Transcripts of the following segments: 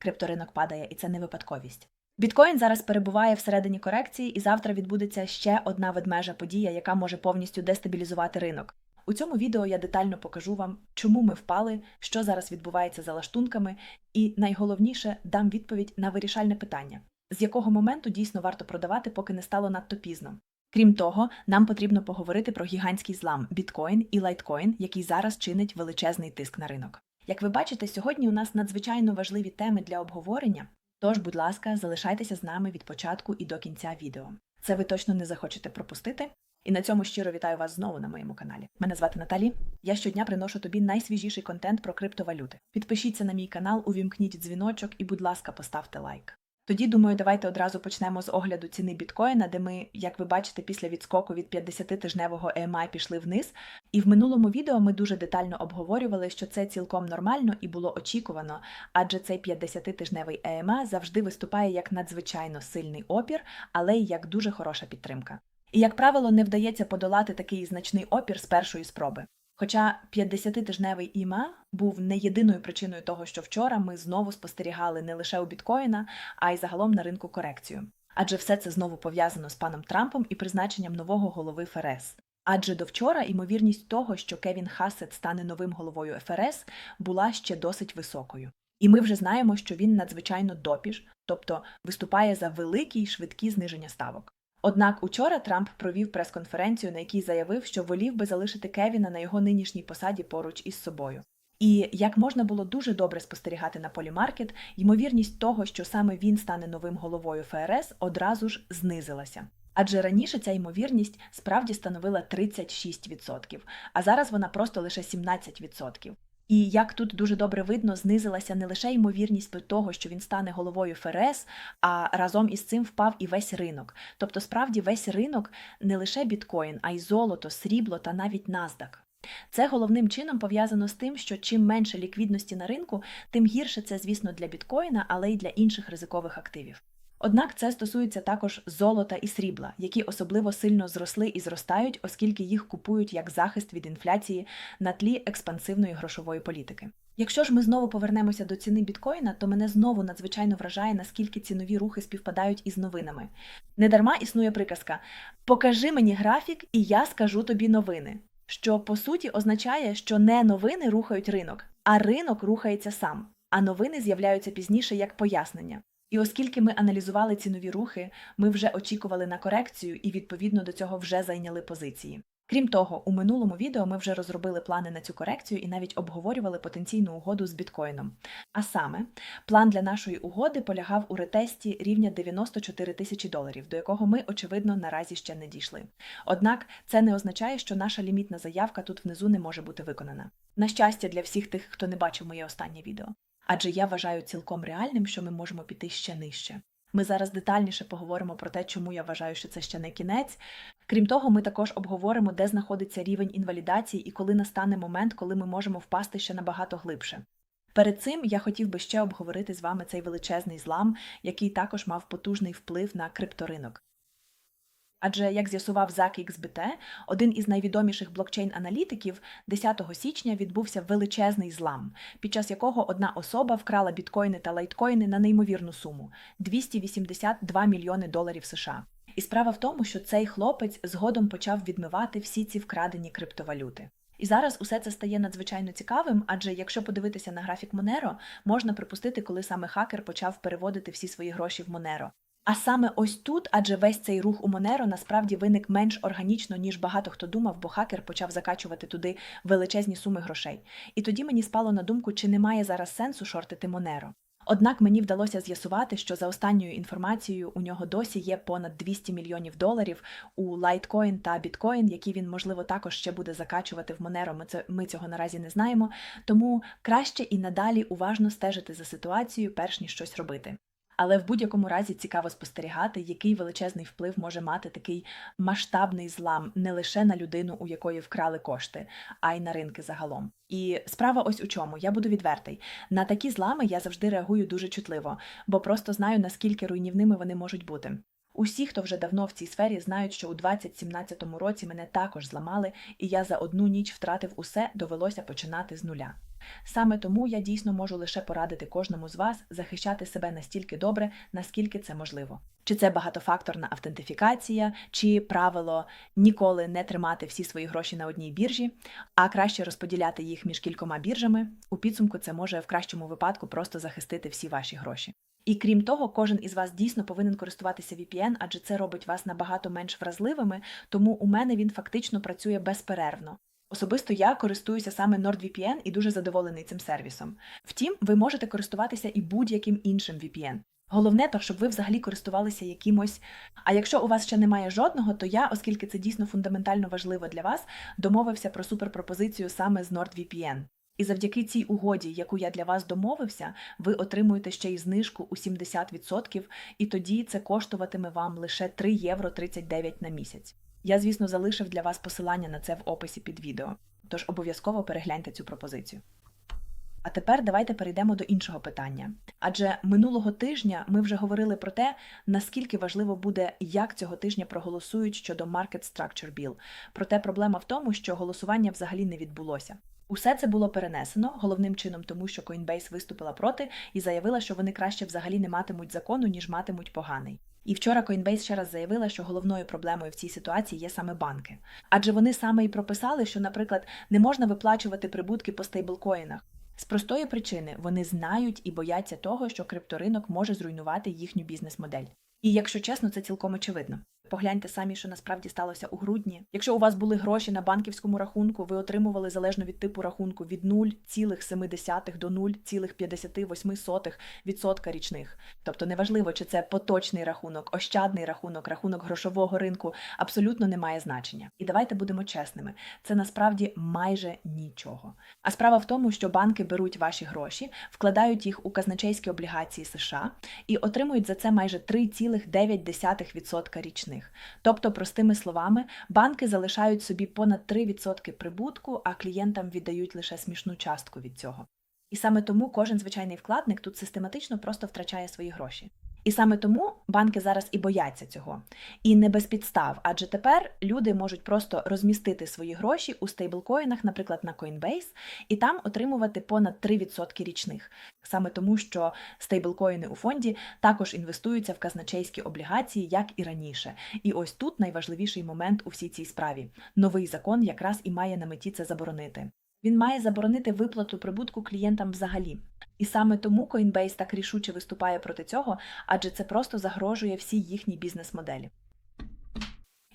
крипторинок падає, і це не випадковість. Біткоін зараз перебуває всередині корекції, і завтра відбудеться ще одна ведмежа подія, яка може повністю дестабілізувати ринок. У цьому відео я детально покажу вам, чому ми впали, що зараз відбувається за лаштунками, і найголовніше дам відповідь на вирішальне питання, з якого моменту дійсно варто продавати, поки не стало надто пізно. Крім того, нам потрібно поговорити про гігантський злам біткоін і лайткоін, який зараз чинить величезний тиск на ринок. Як ви бачите, сьогодні у нас надзвичайно важливі теми для обговорення. Тож, будь ласка, залишайтеся з нами від початку і до кінця відео. Це ви точно не захочете пропустити. І на цьому щиро вітаю вас знову на моєму каналі. Мене звати Наталі. Я щодня приношу тобі найсвіжіший контент про криптовалюти. Підпишіться на мій канал, увімкніть дзвіночок і, будь ласка, поставте лайк. Тоді, думаю, давайте одразу почнемо з огляду ціни біткоїна, де ми, як ви бачите, після відскоку від 50-тижневого EMI пішли вниз. І в минулому відео ми дуже детально обговорювали, що це цілком нормально і було очікувано, адже цей 50-тижневий EMA завжди виступає як надзвичайно сильний опір, але й як дуже хороша підтримка. І, як правило, не вдається подолати такий значний опір з першої спроби. Хоча 50-тижневий іма був не єдиною причиною того, що вчора ми знову спостерігали не лише у біткоїна, а й загалом на ринку корекцію. Адже все це знову пов'язано з паном Трампом і призначенням нового голови ФРС. Адже до вчора ймовірність того, що Кевін Хассет стане новим головою ФРС, була ще досить високою. І ми вже знаємо, що він надзвичайно допіж, тобто виступає за великі й швидкі зниження ставок. Однак учора Трамп провів прес-конференцію, на якій заявив, що волів би залишити Кевіна на його нинішній посаді поруч із собою. І як можна було дуже добре спостерігати на полімаркет, ймовірність того, що саме він стане новим головою ФРС, одразу ж знизилася. Адже раніше ця ймовірність справді становила 36%, а зараз вона просто лише 17%. І як тут дуже добре видно, знизилася не лише ймовірність того, що він стане головою ФРС, а разом із цим впав і весь ринок. Тобто, справді, весь ринок не лише біткоін, а й золото, срібло та навіть NASDAQ. Це головним чином пов'язано з тим, що чим менше ліквідності на ринку, тим гірше це, звісно, для біткоїна, але й для інших ризикових активів. Однак це стосується також золота і срібла, які особливо сильно зросли і зростають, оскільки їх купують як захист від інфляції на тлі експансивної грошової політики. Якщо ж ми знову повернемося до ціни біткоїна, то мене знову надзвичайно вражає, наскільки цінові рухи співпадають із новинами. Недарма існує приказка: покажи мені графік, і я скажу тобі новини. Що по суті означає, що не новини рухають ринок, а ринок рухається сам, а новини з'являються пізніше як пояснення. І оскільки ми аналізували цінові рухи, ми вже очікували на корекцію і відповідно до цього вже зайняли позиції. Крім того, у минулому відео ми вже розробили плани на цю корекцію і навіть обговорювали потенційну угоду з біткоїном. А саме, план для нашої угоди полягав у ретесті рівня 94 тисячі доларів, до якого ми, очевидно, наразі ще не дійшли. Однак це не означає, що наша лімітна заявка тут внизу не може бути виконана. На щастя, для всіх тих, хто не бачив моє останнє відео адже я вважаю цілком реальним, що ми можемо піти ще нижче. Ми зараз детальніше поговоримо про те, чому я вважаю, що це ще не кінець. Крім того, ми також обговоримо, де знаходиться рівень інвалідації і коли настане момент, коли ми можемо впасти ще набагато глибше. Перед цим я хотів би ще обговорити з вами цей величезний злам, який також мав потужний вплив на крипторинок. Адже, як з'ясував Зак XBT, один із найвідоміших блокчейн-аналітиків, 10 січня відбувся величезний злам, під час якого одна особа вкрала біткоїни та лайткоїни на неймовірну суму 282 мільйони доларів США. І справа в тому, що цей хлопець згодом почав відмивати всі ці вкрадені криптовалюти. І зараз усе це стає надзвичайно цікавим, адже якщо подивитися на графік Монеро, можна припустити, коли саме хакер почав переводити всі свої гроші в Монеро. А саме ось тут, адже весь цей рух у Монеро насправді виник менш органічно, ніж багато хто думав, бо хакер почав закачувати туди величезні суми грошей. І тоді мені спало на думку, чи немає зараз сенсу шортити Монеро. Однак мені вдалося з'ясувати, що за останньою інформацією у нього досі є понад 200 мільйонів доларів у лайткоін та біткоін, які він, можливо, також ще буде закачувати в Монеро. Ми це ми цього наразі не знаємо. Тому краще і надалі уважно стежити за ситуацією, перш ніж щось робити. Але в будь-якому разі цікаво спостерігати, який величезний вплив може мати такий масштабний злам не лише на людину, у якої вкрали кошти, а й на ринки загалом. І справа ось у чому. Я буду відвертий. На такі злами я завжди реагую дуже чутливо, бо просто знаю, наскільки руйнівними вони можуть бути. Усі, хто вже давно в цій сфері, знають, що у 2017 році мене також зламали, і я за одну ніч втратив усе, довелося починати з нуля. Саме тому я дійсно можу лише порадити кожному з вас захищати себе настільки добре, наскільки це можливо. Чи це багатофакторна автентифікація, чи правило ніколи не тримати всі свої гроші на одній біржі, а краще розподіляти їх між кількома біржами. У підсумку це може в кращому випадку просто захистити всі ваші гроші. І крім того, кожен із вас дійсно повинен користуватися VPN, адже це робить вас набагато менш вразливими, тому у мене він фактично працює безперервно. Особисто я користуюся саме NordVPN і дуже задоволений цим сервісом. Втім, ви можете користуватися і будь-яким іншим VPN. Головне, то щоб ви взагалі користувалися якимось. А якщо у вас ще немає жодного, то я, оскільки це дійсно фундаментально важливо для вас, домовився про суперпропозицію саме з NordVPN. І завдяки цій угоді, яку я для вас домовився, ви отримуєте ще й знижку у 70%, і тоді це коштуватиме вам лише 3 євро 39 на місяць. Я, звісно, залишив для вас посилання на це в описі під відео, тож обов'язково перегляньте цю пропозицію. А тепер давайте перейдемо до іншого питання. Адже минулого тижня ми вже говорили про те, наскільки важливо буде, як цього тижня проголосують щодо Market Structure Bill. Проте проблема в тому, що голосування взагалі не відбулося. Усе це було перенесено головним чином, тому що Coinbase виступила проти і заявила, що вони краще взагалі не матимуть закону, ніж матимуть поганий. І вчора Coinbase ще раз заявила, що головною проблемою в цій ситуації є саме банки. Адже вони саме і прописали, що, наприклад, не можна виплачувати прибутки по стейблкоїнах. З простої причини вони знають і бояться того, що крипторинок може зруйнувати їхню бізнес-модель. І якщо чесно, це цілком очевидно. Погляньте самі, що насправді сталося у грудні. Якщо у вас були гроші на банківському рахунку, ви отримували залежно від типу рахунку від 0,7 до 0,58% річних. Тобто неважливо, чи це поточний рахунок, ощадний рахунок, рахунок грошового ринку, абсолютно не має значення. І давайте будемо чесними, це насправді майже нічого. А справа в тому, що банки беруть ваші гроші, вкладають їх у казначейські облігації США і отримують за це майже 3,9% річних. Тобто, простими словами, банки залишають собі понад 3% прибутку, а клієнтам віддають лише смішну частку від цього. І саме тому кожен звичайний вкладник тут систематично просто втрачає свої гроші. І саме тому банки зараз і бояться цього. І не без підстав, адже тепер люди можуть просто розмістити свої гроші у стейблкоїнах, наприклад, на Coinbase, і там отримувати понад 3% річних. Саме тому, що стейблкоїни у фонді також інвестуються в казначейські облігації, як і раніше. І ось тут найважливіший момент у всій цій справі. Новий закон якраз і має на меті це заборонити. Він має заборонити виплату прибутку клієнтам взагалі. І саме тому Coinbase так рішуче виступає проти цього, адже це просто загрожує всій їхній бізнес-моделі.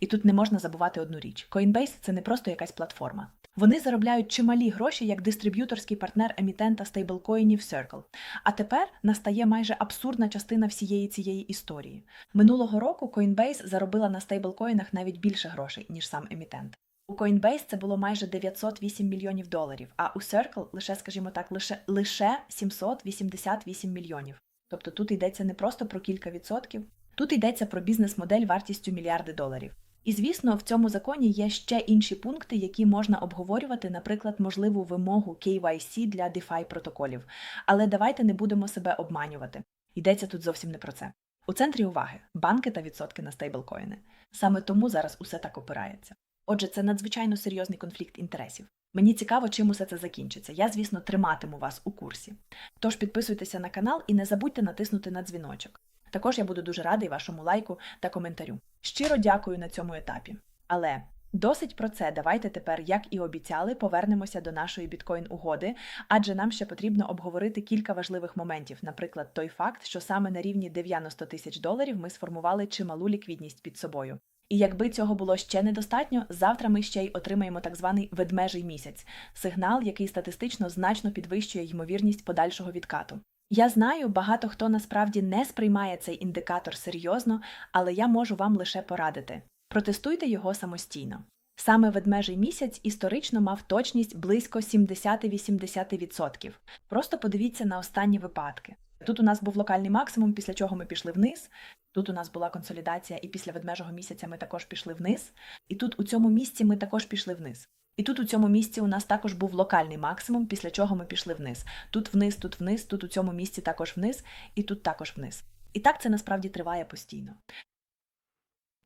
І тут не можна забувати одну річ: Coinbase – це не просто якась платформа. Вони заробляють чималі гроші як дистриб'юторський партнер емітента стейблкоїнів Circle. А тепер настає майже абсурдна частина всієї цієї історії. Минулого року Coinbase заробила на стейблкоїнах навіть більше грошей, ніж сам емітент. У Coinbase це було майже 908 мільйонів доларів, а у Circle лише, скажімо так, лише лише 788 мільйонів. Тобто тут йдеться не просто про кілька відсотків, тут йдеться про бізнес-модель вартістю мільярди доларів. І звісно, в цьому законі є ще інші пункти, які можна обговорювати, наприклад, можливу вимогу KYC для DeFi протоколів. Але давайте не будемо себе обманювати. Йдеться тут зовсім не про це. У центрі уваги банки та відсотки на стейблкоїни. Саме тому зараз усе так опирається. Отже, це надзвичайно серйозний конфлікт інтересів. Мені цікаво, чим усе це закінчиться. Я, звісно, триматиму вас у курсі. Тож підписуйтеся на канал і не забудьте натиснути на дзвіночок. Також я буду дуже радий вашому лайку та коментарю. Щиро дякую на цьому етапі. Але досить про це давайте тепер, як і обіцяли, повернемося до нашої біткоін-угоди, адже нам ще потрібно обговорити кілька важливих моментів, наприклад, той факт, що саме на рівні 90 тисяч доларів ми сформували чималу ліквідність під собою. І якби цього було ще недостатньо, завтра ми ще й отримаємо так званий ведмежий місяць сигнал, який статистично значно підвищує ймовірність подальшого відкату. Я знаю, багато хто насправді не сприймає цей індикатор серйозно, але я можу вам лише порадити протестуйте його самостійно. Саме ведмежий місяць історично мав точність близько 70-80%. Просто подивіться на останні випадки. Тут у нас був локальний максимум, після чого ми пішли вниз. Тут у нас була консолідація, і після ведмежого місяця ми також пішли вниз. І тут у цьому місці ми також пішли вниз. І тут у цьому місці у нас також був локальний максимум, після чого ми пішли вниз. Тут вниз, тут вниз, тут у цьому місці також вниз, і тут також вниз. І так це насправді триває постійно.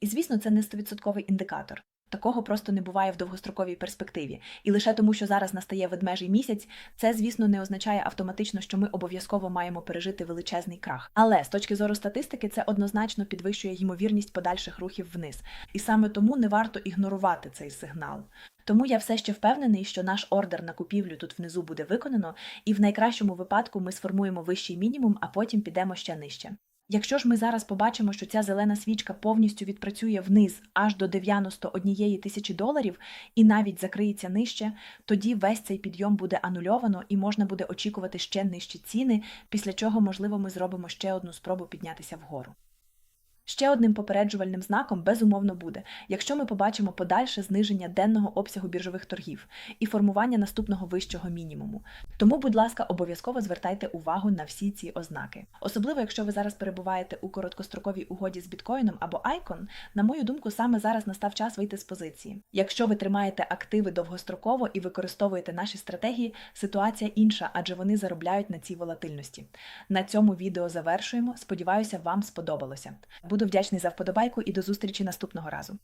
І звісно, це не 100% індикатор. Такого просто не буває в довгостроковій перспективі. І лише тому, що зараз настає ведмежий місяць, це, звісно, не означає автоматично, що ми обов'язково маємо пережити величезний крах. Але з точки зору статистики, це однозначно підвищує ймовірність подальших рухів вниз. І саме тому не варто ігнорувати цей сигнал. Тому я все ще впевнений, що наш ордер на купівлю тут внизу буде виконано, і в найкращому випадку ми сформуємо вищий мінімум, а потім підемо ще нижче. Якщо ж ми зараз побачимо, що ця зелена свічка повністю відпрацює вниз аж до 91 тисячі доларів і навіть закриється нижче, тоді весь цей підйом буде анульовано і можна буде очікувати ще нижчі ціни, після чого, можливо, ми зробимо ще одну спробу піднятися вгору. Ще одним попереджувальним знаком безумовно буде, якщо ми побачимо подальше зниження денного обсягу біржових торгів і формування наступного вищого мінімуму. Тому, будь ласка, обов'язково звертайте увагу на всі ці ознаки. Особливо, якщо ви зараз перебуваєте у короткостроковій угоді з біткоїном або Айкон, на мою думку, саме зараз настав час вийти з позиції. Якщо ви тримаєте активи довгостроково і використовуєте наші стратегії, ситуація інша, адже вони заробляють на цій волатильності. На цьому відео завершуємо. Сподіваюся, вам сподобалося. Буду вдячний за вподобайку і до зустрічі наступного разу.